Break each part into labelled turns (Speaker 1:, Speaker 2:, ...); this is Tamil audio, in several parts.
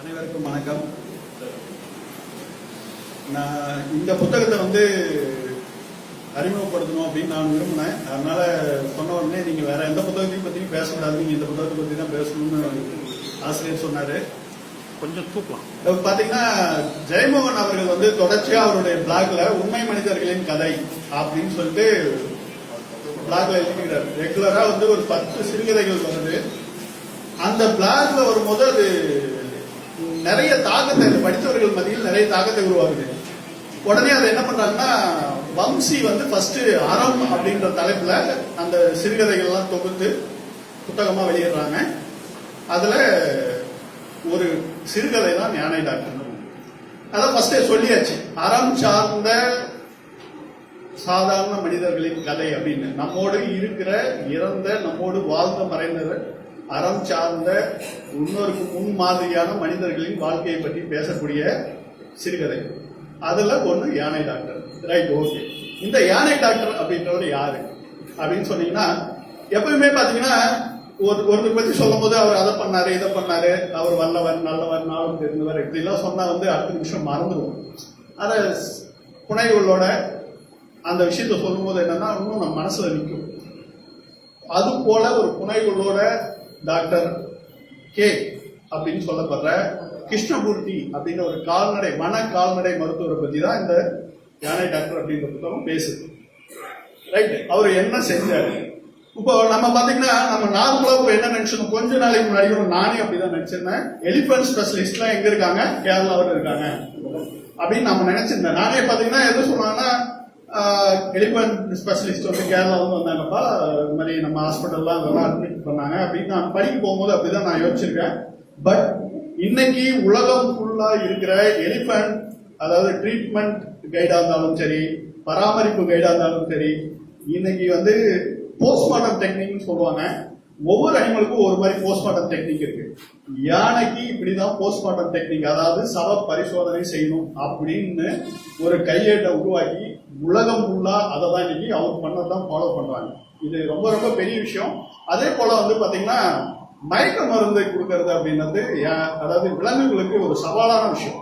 Speaker 1: அனைவருக்கும் வணக்கம். நான் இந்த புத்தகத்தை வந்து அறிமுகப்படுத்தணும் அப்படின்னு நான் விரும்பினேன். அதனால சொன்ன உடனே நீங்க வேற எந்த புத்தகத்தையும் பத்தி பேசக்கூடாது. நீங்க இந்த புத்தகத்தை பத்தி தான் பேசணும்னு ஆசிரியர் சொன்னாரு.
Speaker 2: கொஞ்சம் தூக்கலாம்.
Speaker 1: பாத்தீங்கன்னா ஜெயமோகன் அவர்கள் வந்து தொடர்ச்சியா அவருடைய பிளாக்ல உண்மை மனிதர்களின் கதை அப்படின்னு சொல்லிட்டு பிளாக்ல எழுதிக்கிறார் ரெகுலரா வந்து ஒரு பத்து சிறுகதைகள் வருது. அந்த பிளாக்ல வரும்போது அது நிறைய தாக்கத்தை அது படித்தவர்கள் மத்தியில் நிறைய தாக்கத்தை உருவாக்குது. உடனே அதை என்ன பண்றாங்கன்னா வம்சி வந்து ஃபர்ஸ்ட் அறம் அப்படின்ற தலைப்புல அந்த சிறுகதைகள்லாம் தொகுத்து புத்தகமா வெளியிடுறாங்க. அதுல ஒரு சிறுகதை தான் ஞானை டாக்டர் அதான் ஃபர்ஸ்டே சொல்லியாச்சு. அறம் சார்ந்த சாதாரண மனிதர்களின் கதை அப்படின்னு. நம்மோடு இருக்கிற இறந்த நம்மோடு வாழ்ந்த மறைந்தவர் அறம் சார்ந்த இன்னொருக்கு முன் மாதிரியான மனிதர்களின் வாழ்க்கையை பற்றி பேசக்கூடிய சிறுகதை. அதில் ஒன்று யானை டாக்டர். ரைட் ஓகே இந்த யானை டாக்டர் அப்படின்றவர் யாரு? அப்படின்னு சொன்னீங்கன்னா எப்பயுமே பார்த்தீங்கன்னா ஒரு ஒருத்தர் பற்றி சொல்லும் போது அவர் அதை பண்ணாரு இதை பண்ணாரு அவர் வல்லவர் நல்லவர் நாளும் தெரிந்தவர் இப்படிலாம் சொன்னால் வந்து அடுத்த நிமிஷம் மறந்துடுவோம். அதை புனைவுகளோட அந்த விஷயத்த சொல்லும்போது என்னன்னா இன்னும் நம்ம மனசுல நிற்கும் அது போல ஒரு புனைவுகளோட டாக்டர் கே அப்படின்னு சொல்லப்படுற கிருஷ்ணமூர்த்தி அப்படின்ற ஒரு கால்நடை மன கால்நடை மருத்துவரை பத்தி தான் இந்த யானை டாக்டர் அப்படின்ற புத்தகம் பேசுது. ரைட் அவர் என்ன செஞ்சாரு? இப்போ நம்ம பார்த்தீங்கன்னா நம்ம நார்மலாக இப்போ என்ன நினைச்சோம் கொஞ்ச நாளைக்கு முன்னாடி கூட நானே அப்படிதான் நினைச்சிருந்தேன். எலிஃபன்ட் ஸ்பெஷலிஸ்ட்லாம் எங்க இருக்காங்க? கேரளாவில் இருக்காங்க. அப்படின்னு நம்ம நினைச்சிருந்தேன். நானே பார்த்தீங்கன்னா எது சொன்னாங்கன்னா எலிபன் ஸ்பெஷலிஸ்ட் வந்து கேரளாவும் வந்து வந்தாங்கப்பா இது மாதிரி நம்ம ஹாஸ்பிட்டல்லாம் அதெல்லாம் அட்மிட் பண்ணாங்க. அப்படின்னு நான் படிக்க போகும்போது அப்படிதான் நான் யோசிச்சிருக்கேன். பட் இன்னைக்கு உலகம் ஃபுல்லா இருக்கிற எலிபென்ட் அதாவது ட்ரீட்மெண்ட் கைடா இருந்தாலும் சரி பராமரிப்பு கைடா இருந்தாலும் சரி இன்னைக்கு வந்து போஸ்ட்மார்ட்டம் டெக்னிக்னு சொல்லுவாங்க. ஒவ்வொரு அனிமலுக்கும் ஒரு மாதிரி போஸ்ட்மார்ட்டம் டெக்னிக் இருக்கு. யானைக்கு இப்படிதான் போஸ்ட்மார்ட்டம் டெக்னிக் அதாவது சவ பரிசோதனை செய்யணும் அப்படின்னு ஒரு கையேட்டை உருவாக்கி உலகம் ஃபுல்லா அதை தான் இன்னைக்கு அவர் பண்ணதான் ஃபாலோ பண்றாங்க. இது ரொம்ப ரொம்ப பெரிய விஷயம். அதே போல வந்து பாத்தீங்கன்னா மயக்க மருந்தை கொடுக்கறது அப்படின்றது யா- அதாவது விலங்குகளுக்கு ஒரு சவாலான விஷயம்.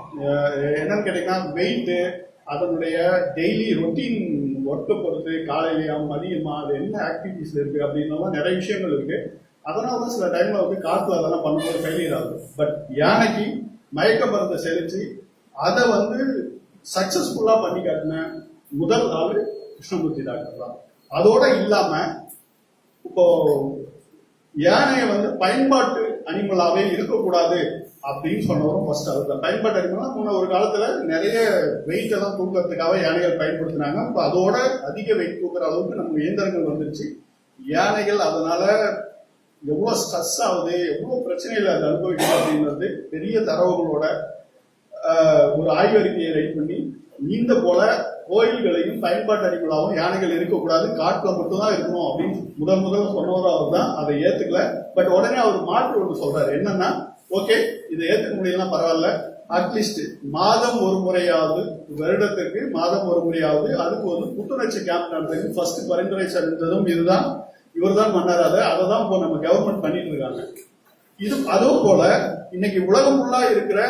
Speaker 1: என்னன்னு கேட்டீங்கன்னா வெயிட்டு அதனுடைய டெய்லி ரொட்டீன் ஒர்க்கை பொறுத்து காலையிலையா மதியமா அது என்ன ஆக்டிவிட்டிஸ்ல இருக்கு? அப்படின்னலாம் நிறைய விஷயங்கள் இருக்கு. அதனால தான் சில டைம்ல வந்து காட்டுல அதெல்லாம் பண்ணும்போது ஃபெயிலியர் ஆகுது. பட் யானைக்கு மயக்க மருந்தை செலுத்தி அதை வந்து சக்சஸ்ஃபுல்லா பண்ணி காட்டின முதல் ஆள் கிருஷ்ணமூர்த்தி டாக்டர் தான். அதோட இல்லாம இப்போ யானையை வந்து பயன்பாட்டு அனிமலாவே இருக்கக்கூடாது. அப்படின்னு சொன்னவரும் ஃபர்ஸ்ட் அதுதான் பயன்பாட்டு அனிமலா முன்ன ஒரு காலத்துல நிறைய வெயிட் எல்லாம் தூக்கிறதுக்காக யானைகள் பயன்படுத்தினாங்க. இப்போ அதோட அதிக வெயிட் தூக்குற அளவுக்கு நம்ம இயந்திரங்கள் வந்துருச்சு. யானைகள் அதனால எவ்வளவு ஸ்ட்ரெஸ் ஆகுது எவ்வளவு பிரச்சனைகளை அது அனுபவிக்குது அப்படின்றது பெரிய தரவுகளோட ஒரு ஆய்வறிக்கையை ரைட் பண்ணி இந்த போல கோயில்களையும் பயன்பாட்டு அடிப்படாவும் யானைகள் இருக்கக்கூடாது காட்டுல மட்டும்தான் இருக்கணும் அப்படின்னு முதல் முதல்ல சொன்னவர் அவர் தான் அதை ஏத்துக்கல. பட் உடனே அவர் மாற்று ஒன்று சொல்றாரு. என்னன்னா ஓகே இதை ஏற்றுக்க முடியலாம் பரவாயில்ல. அட்லீஸ்ட் மாதம் ஒரு முறையாவது வருடத்துக்கு மாதம் ஒரு முறையாவது அதுக்கு வந்து புத்துணர்ச்சி கேம்ப் நடத்துக்கு ஃபர்ஸ்ட் பரிந்துரை சென்றதும் இதுதான். இவர்தான் பண்ணாரு அதை அதை தான் இப்போ நம்ம கவர்மெண்ட் பண்ணிட்டு இருக்காங்க. இது அதுவும் போல இன்னைக்கு உலகம் ஃபுல்லா இருக்கிற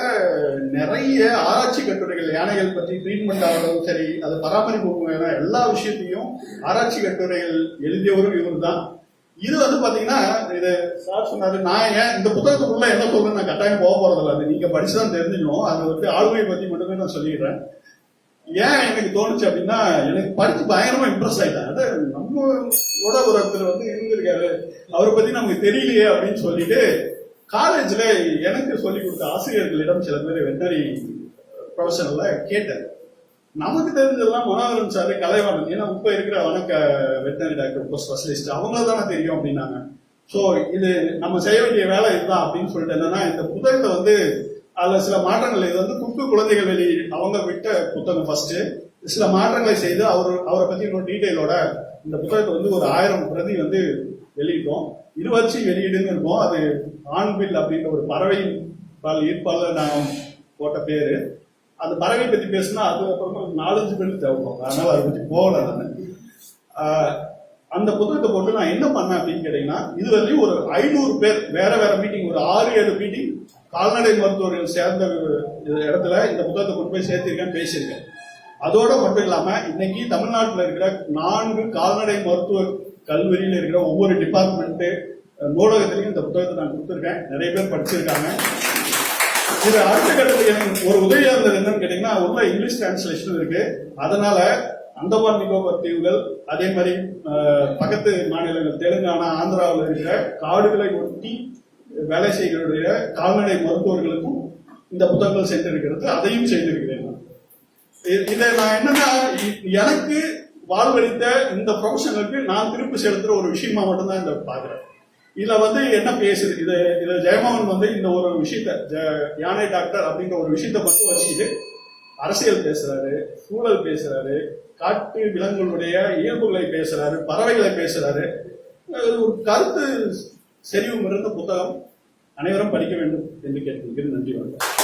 Speaker 1: நிறைய ஆராய்ச்சி கட்டுரைகள் யானைகள் பற்றி ட்ரீட்மெண்ட் ஆகிறதும் சரி அது பராமரிப்பு எல்லா விஷயத்தையும் ஆராய்ச்சி கட்டுரைகள் எழுதியவரும் இவர் தான் இது வந்து பாத்தீங்கன்னா இது சார் சொன்னாரு நான் ஏன் இந்த புத்தகத்துக்குள்ள என்ன சொல்றேன் நான் கட்டாயம் போக போறதில்ல அது நீங்க படிச்சுதான் தெரிஞ்சுக்கணும். அது வந்து ஆளுமை பத்தி மட்டுமே நான் சொல்லிடுறேன். ஏன் எனக்கு தோணுச்சு அப்படின்னா எனக்கு படிச்சு பயங்கரமா இம்ப்ரெஸ் ஆயிட்டேன். அது நம்மளோட ஒரு ஒருத்தர் வந்து இருந்திருக்காரு. அவரை பத்தி நமக்கு தெரியலையே அப்படின்னு சொல்லிட்டு காலேஜ்ல எனக்கு சொல்லி கொடுத்த ஆசிரியர்களிடம் சில பேர் வெட்டரி ப்ரொஃபஷனல்ல கேட்டேன். நமக்கு தெரிஞ்சதெல்லாம் மனோகரன் சார் கலைவாணன். ஏன்னா இப்போ இருக்கிற வணக்க வெட்டினரி டாக்டர் இப்போ ஸ்பெஷலிஸ்ட் அவங்கள தானே தெரியும் அப்படின்னாங்க. ஸோ இது நம்ம செய்ய வேண்டிய வேலை இதுதான் அப்படின்னு சொல்லிட்டு என்னன்னா இந்த புத்தகத்தை வந்து அதில் சில மாற்றங்கள் இது வந்து குட்டு குழந்தைகள் வெளி அவங்க விட்ட புத்தகம் ஃபர்ஸ்ட்டு சில மாற்றங்களை செய்து அவர் அவரை பற்றி இன்னொரு டீட்டெயிலோட இந்த புத்தகத்தை வந்து ஒரு ஆயிரம் பிரதி வந்து வெளியிட்டோம். இருவச்சி வெளியீடுன்னு இருக்கோம். அது ஆண்பில் அப்படின்ற ஒரு பறவையின் பால் ஈர்ப்பாளர் நான் போட்ட பேர். அந்த பறவை பத்தி பேசினா அது அப்புறமா நாலஞ்சு பேருக்கு தேவைப்படும். அதனால அதை பத்தி போகல நான். அந்த புத்தகத்தை போட்டு நான் என்ன பண்ணேன் அப்படின்னு கேட்டீங்கன்னா இதுவரையும் ஒரு ஐநூறு பேர் வேற வேற மீட்டிங் ஒரு ஆறு ஏழு மீட்டிங் கால்நடை மருத்துவர்கள் சேர்ந்த இடத்துல இந்த புத்தகத்தை கொண்டு போய் சேர்த்திருக்கேன் பேசியிருக்கேன். அதோட மட்டும் இல்லாம இன்னைக்கு தமிழ்நாட்டில் இருக்கிற நான்கு கால்நடை மருத்துவ கல்லூரியில் இருக்கிற ஒவ்வொரு டிபார்ட்மெண்ட்டு நூலகத்திலையும் இந்த புத்தகத்தை நான் கொடுத்துருக்கேன். நிறைய பேர் படிச்சிருக்காங்க. இது அடுத்த கட்டத்துக்கு எனக்கு ஒரு உதவியா இருந்தது என்னன்னு கேட்டீங்கன்னா உள்ள இங்கிலீஷ் டிரான்ஸ்லேஷன் இருக்கு. அதனால அந்தமான் நிக்கோபார் தீவுகள் அதே மாதிரி பக்கத்து மாநிலங்கள் தெலுங்கானா ஆந்திராவில் இருக்கிற காடுகளை ஒட்டி வேலை செய்கிற கால்நடை மருத்துவர்களுக்கும் இந்த புத்தகங்கள் சென்றிருக்கிறது அதையும் செய்திருக்கிறேன் இதை நான் என்னன்னா எனக்கு வாழ்வழித்த இந்த ப்ரொஃபஷனுக்கு நான் திருப்பி செலுத்துற ஒரு விஷயமா மட்டும்தான் இந்த பாக்குறேன் இதுல வந்து என்ன பேசுது? இது இது ஜெயமோகன் வந்து இந்த ஒரு விஷயத்த யானை டாக்டர் அப்படிங்கிற ஒரு விஷயத்த மட்டும் வச்சுட்டு அரசியல் பேசுறாரு சூழல் பேசுறாரு காட்டு விலங்குகளுடைய இயல்புகளை பேசுறாரு பறவைகளை பேசுறாரு. ஒரு கருத்து செறிவு மிகுந்த புத்தகம். அனைவரும் படிக்க வேண்டும் என்று கேட்கிறேன் நன்றி வணக்கம்.